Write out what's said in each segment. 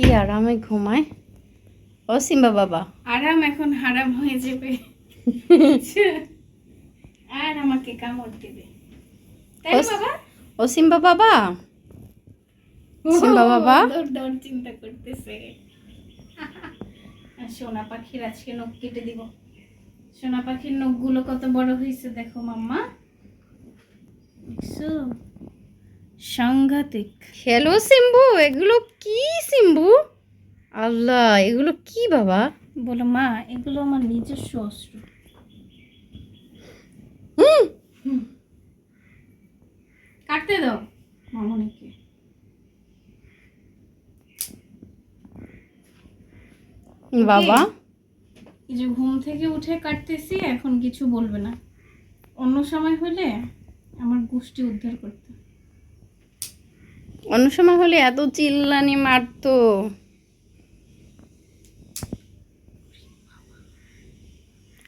কি আরামে ঘুমায়? ও সিম্বা বাবা। আরাম এখন হারাম হয়ে যাবে। আর আমাকে কামড় দেবে। তাই বাবা? ও সিম্বা বাবা? সিম্বা বাবা? দৌড় চিন্তা করতেছে। সোনা পাখির আজকে নখ কেটে দিব। সোনা পাখির নখগুলো কত বড় হয়েছে দেখো মাম্মা। দেখছ? সাংঘাতিক। হ্যালো সিম্বু এগুলো কি সিম্বু আল্লাহ এগুলো কি বাবা? বলো মা এগুলো আমার নিজস্ব অস্ত্র। কাটতে দাও মামনিকে। বাবা। এই যে ঘুম থেকে উঠে কাটতেছি এখন কিছু বলবে না। অন্য সময় হলে আমার গোষ্ঠী উদ্ধার করতে। অন্য সময় হলে এত চিল্লানি মারতো।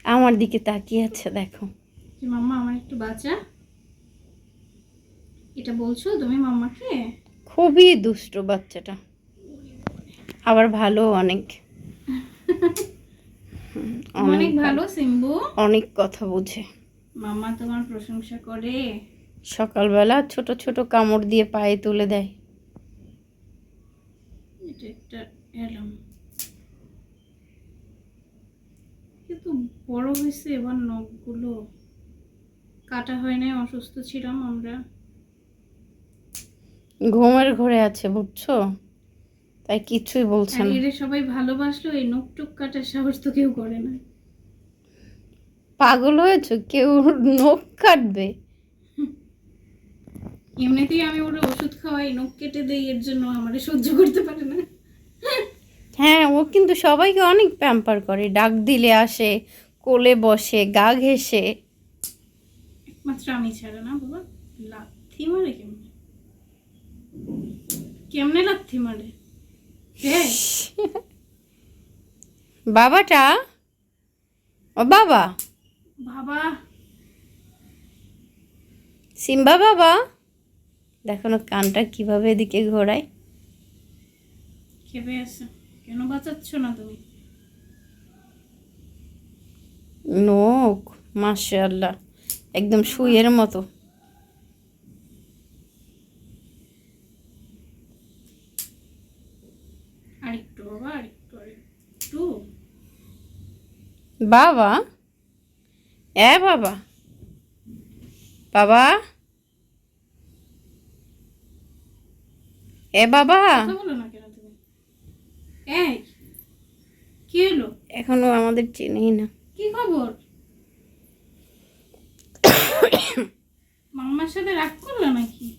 আমার দিকে তাকিয়ে আছে দেখো। মাম্মা আমার একটু বাঁচা। এটা বলছো তুমি মাম্মাকে? খুবই দুষ্ট বাচ্চাটা। আবার ভালো অনেক। অনেক ভালো সিম্বু। অনেক কথা বুঝে। মাম্মা তোমার প্রশংসা করে। সকালবেলা ছোট ছোট কামড় দিয়ে পায়ে তুলে দেয়। এটা একটা এলাম কিন্তু বড় হয়েছে এবার নখগুলো। কাটা হয় নাই অসুস্থ ছিলাম আমরা। ঘুমের ঘরে আছে বুঝছ? তাই কিছুই বলছে না। এরে সবাই ভালোবাসলো এই নখ টুক কাটার সাহস তো কেউ করে না। পাগল হয়েছো? কেউ নখ কাটবে? এমনিতেই আমি ওরা ওষুধ খাওয়াই নখ কেটে দেই এর জন্য আমারে সহ্য করতে পারে না। হ্যাঁ ও কিন্তু সবাইকে অনেক প্যাম্পার করে। ডাক দিলে আসে কোলে বসে গা ঘেসে একমাত্র আমি ছাড়া না বাবা। লাথি মারে কেমনে? কেমনে লাথি মারে? হ্যাঁ। বাবাটা? ও বাবা। বাবা। সিম্বা বাবা? দেখো না কানটা কীভাবে এদিকে ঘোরায়। খেপে আছে কেন বাঁচাচ্ছ না তুমি? নোক মাশাআল্লাহ একদম সুইয়ের মতো। বাবা? এ বাবা? বাবা? এ বাবা। এখনও আমাদের চেনেই না। কি খবর? মাম্মার সাথে রাগ করল নাকি?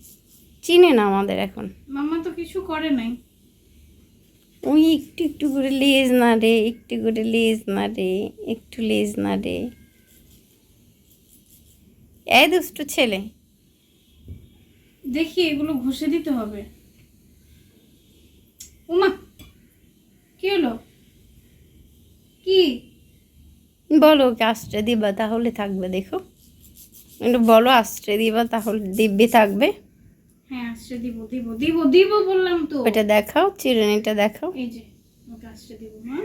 চিনে না আমাদের এখন। মাম্মা তো কিছু করে নাই। ওই একটু একটু করে লেজ না রে একটু করে লেজ না রে একটু লেজ না রে। এই দুষ্টু ছেলে। দেখি এগুলো ঘষে দিতে হবে। উমা কি হলো? কি? বলো ওকে আশ্রয় দিবা তাহলে থাকবে দেখো। একটু বলো আশ্রয় দিবা তাহলে দিব্যি থাকবে। হ্যাঁ আসছে দিব দিব দিব দিব বললাম তো। ওটা দেখাও চিরুনিটা দেখাও। এই যে ওকে আসছে দিব মা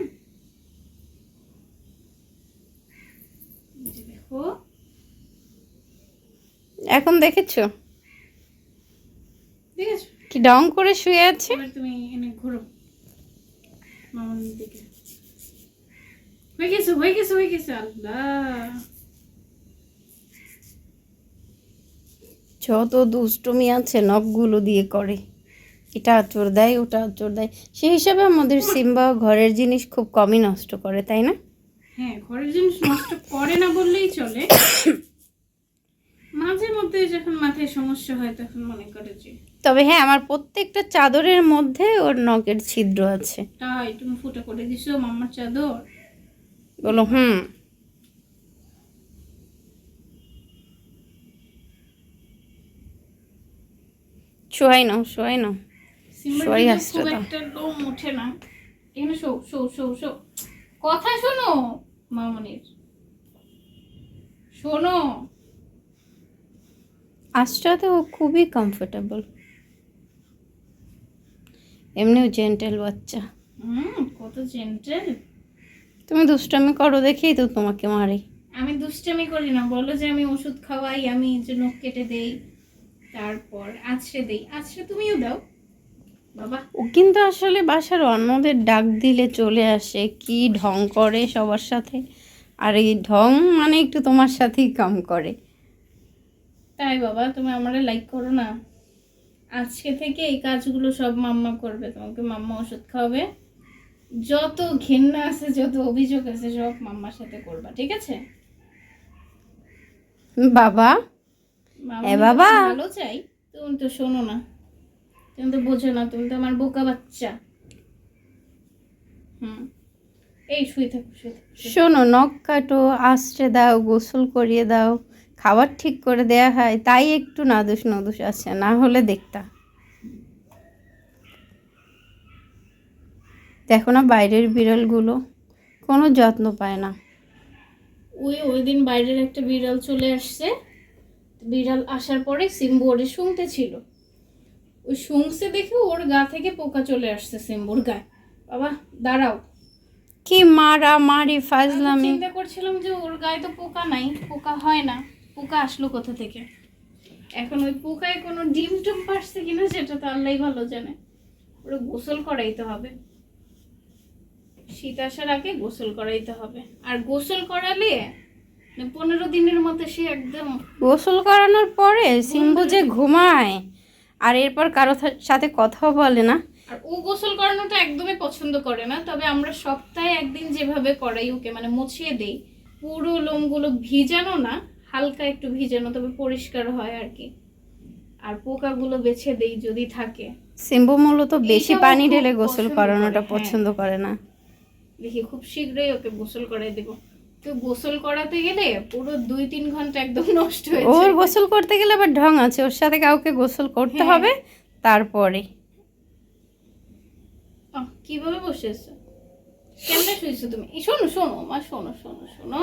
দেখো। এখন দেখেছ? কি ডং করে শুয়ে আছে? তুমি এনে ঘোরো মামার দিকে হয়ে গেছে হয়ে গেছে হয়ে গেছে আল্লাহ যত দুষ্টুমি আছে নখগুলো দিয়ে করে। এটা আচর দেয় ওটা আচর দেয়। সেই হিসাবে আমাদের সিম্বা ঘরের জিনিস খুব কমই নষ্ট করে তাই না? হ্যাঁ ঘরের জিনিস নষ্ট করে না বললেই চলে। মাঝে মধ্যে যখন মাথায় সমস্যা হয় তখন মনে করে যে তবে হ্যাঁ আমার প্রত্যেকটা চাদরের মধ্যে ওর নখের ছিদ্র আছে। তাই তুমি ফুটা করে দিছো মাম্মার চাদর। বলো হুম। শোয়াই নাও শোয়াই নাও। দিকে আসছে তো। একটা লোম ওঠে না। এখানে শো শো শো শো। কথা শোনো মামনির। শোনো। আশ্রয়তে ও খুবই কমফোর্টেবল এমনিও জেন্টেল বাচ্চা। হুম কত জেন্টেল তুমি দুষ্টামি করো দেখেই তো তোমাকে মারে। আমি দুষ্টামি করি না বলো যে আমি ওষুধ খাওয়াই আমি যে নখ কেটে দেই তারপর আছড়ে দেই। আছড়ে তুমিও দাও। বাবা। ও কিন্তু আসলে বাসার অন্যদের ডাক দিলে চলে আসে কি ঢং করে সবার সাথে। আর এই ঢং মানে একটু তোমার সাথেই কাম করে। তাই বাবা তুমি আমারে লাইক করো না। আজকে থেকে এই কাজগুলো সব মাম্মা করবে তোমাকে মাম্মা ওষুধ খাওয়াবে। যত ঘেন্না আছে যত অভিযোগ আছে সব মাম্মার সাথে করবা ঠিক আছে? বাবা এ বাবা। ভালো চাই তুমি তো শোনো না। তুমি তো বোঝো না তুমি তো আমার বোকা বাচ্চা। হুম। এই শুয়ে থাকো শুয়ে থাকো। শোনো নখ কাটো আশ্রে দাও গোসল করিয়ে দাও খাবার ঠিক করে দেয়া হয় তাই একটু নাদুস নদুস আছে না হলে দেখতা। দেখো না বাইরের বিড়ালগুলো কোনো যত্ন পায় না। ওই ওই দিন বাইরের একটা বিড়াল চলে আসছে। বিড়াল আসার পরে সিম্বু ওরে শুনতে ছিল ওই শুংছে দেখে ওর গা থেকে পোকা চলে আসছে সিম্বুর গায়ে। বাবা দাঁড়াও। কি মারা মারি ফাজলামি। চিন্তা করছিলাম যে ওর গায়ে তো পোকা নাই পোকা হয় না পোকা আসলো কোথা থেকে? এখন ওই পোকায় কোনো ডিম টুম পারছে কিনা সেটা তো আল্লাহ ভালো জানে। ওরা গোসল করাইতে হবে। শীত আসার আগে গোসল করাইতে হবে। আর গোসল করালে পনেরো দিনের মধ্যে সে একদম গোসল করানোর পরে সিম্বু যে ঘুমায় আর এরপর কারও সাথে কথাও বলে না। আর ও গোসল করানোটা একদমই পছন্দ করে না তবে আমরা সপ্তাহে একদিন যেভাবে করাই ওকে মানে মুছিয়ে দেই। পুরো লোমগুলো ভিজানো না হালকা একটু ভিজানো তবে পরিষ্কার হয় আর কি। আর পোকাগুলো বেছে দেই যদি থাকে। সিম্বু মূলত বেশি পানি ঢেলে গোসল করানোটা হ্যাঁ। পছন্দ করে না। দেখি খুব শীঘ্রই ওকে গোসল করাই দেবো। তো গোসল করাতে গেলে পুরো দুই তিন ঘণ্টা একদম নষ্ট হয়ে ওর গোসল করতে গেলে আবার ঢং আছে ওর সাথে কাউকে গোসল করতে হ্যাঁ। হবে তারপরে। কীভাবে বসেছো কেমনে শুয়েছো তুমি? শোনো শোনো মা শোনো শোনো শোনো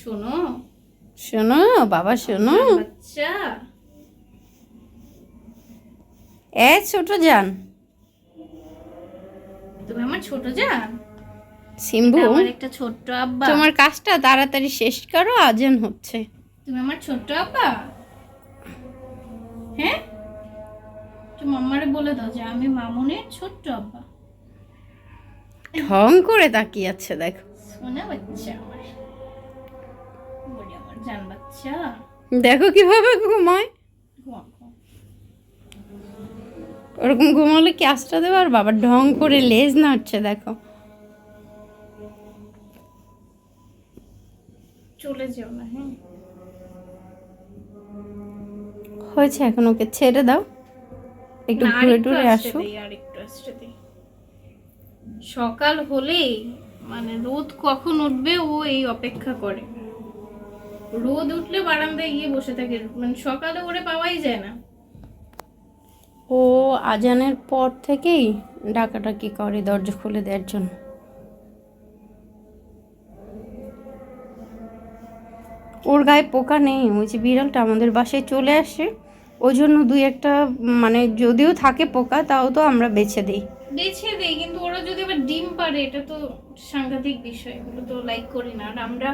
শোনো। শোনো বাবা শোনো। বাচ্চা। এ ছোট যান তুমি আমার ছোট জান? সিম্বু? আমার একটা ছোট্ট আব্বা। তোমার কাজটা তাড়াতাড়ি শেষ করো আজান হচ্ছে। তুমি আমার ছোট্ট আব্বা? হ্যাঁ? তুমি মাম্মারে বলে দাও যে আমি মামুনের ছোট্ট আব্বা। ঢং করে তাকিয়ে আছে দেখো। সোনা বাচ্চা আমার। বলি আমার জান বাচ্চা। দেখো কীভাবে ঘুমায়। ঘুমা, ঘুমা। ওরকম ঘুমালে কি আস্তা দেবো? আর বাবা ঢং করে লেজ নাড়ছে দেখো। চলে যেও না হ্যাঁ। হয়েছে এখন ওকে ছেড়ে দাও। একটু ঘুরে টুরে আসো। সকাল হলেই মানে রোদ কখন উঠবে ও এই অপেক্ষা করে। রোদ উঠলে বারান্দায় গিয়ে বসে থাকে মানে সকালে ওরে পাওয়াই যায় না। ও আজানের পর থেকেই ডাকাডাকি করে দরজা খুলে দেওয়ার জন্য। ওর গায়ে পোকা নেই ওই যে বিড়ালটা আমাদের বাসায় চলে আসে। ওই জন্য দুই একটা মানে যদিও থাকে পোকা তাও তো আমরা বেছে দিই। বেছে দেই কিন্তু ওরা যদি আবার ডিম পারে এটা তো সাংঘাতিক বিষয় এগুলো তো লাইক করি না। আর আমরা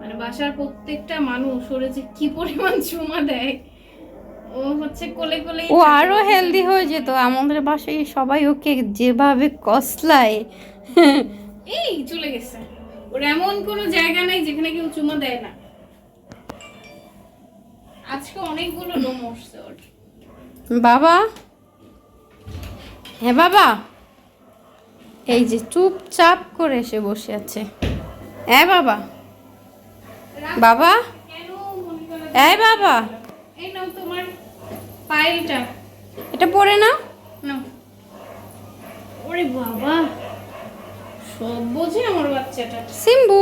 মানে বাসার প্রত্যেকটা মানুষ ওরা যে কি পরিমাণ চুমা দেয় ও হচ্ছে কোলে কোলে ও আরও হেলদি হয়ে যেত। আমাদের বাসায় সবাই ওকে যেভাবে কসলায় এই চলে গেছে। ওর এমন কোনো জায়গা নাই যেখানে কেউ চুমা দেয় না। আজকে অনেকগুলো লোম উঠছে ওর। বাবা? হ্যাঁ বাবা? এই যে চুপচাপ করে এসে বসে আছে। হ্যাঁ বাবা? বাবা? এই বাবা? এই নাও তোমার ফাইলটা এটা পড়ে না নাও। ওরে বাবা সব বোঝে আমার বাচ্চাটা। সিম্বু।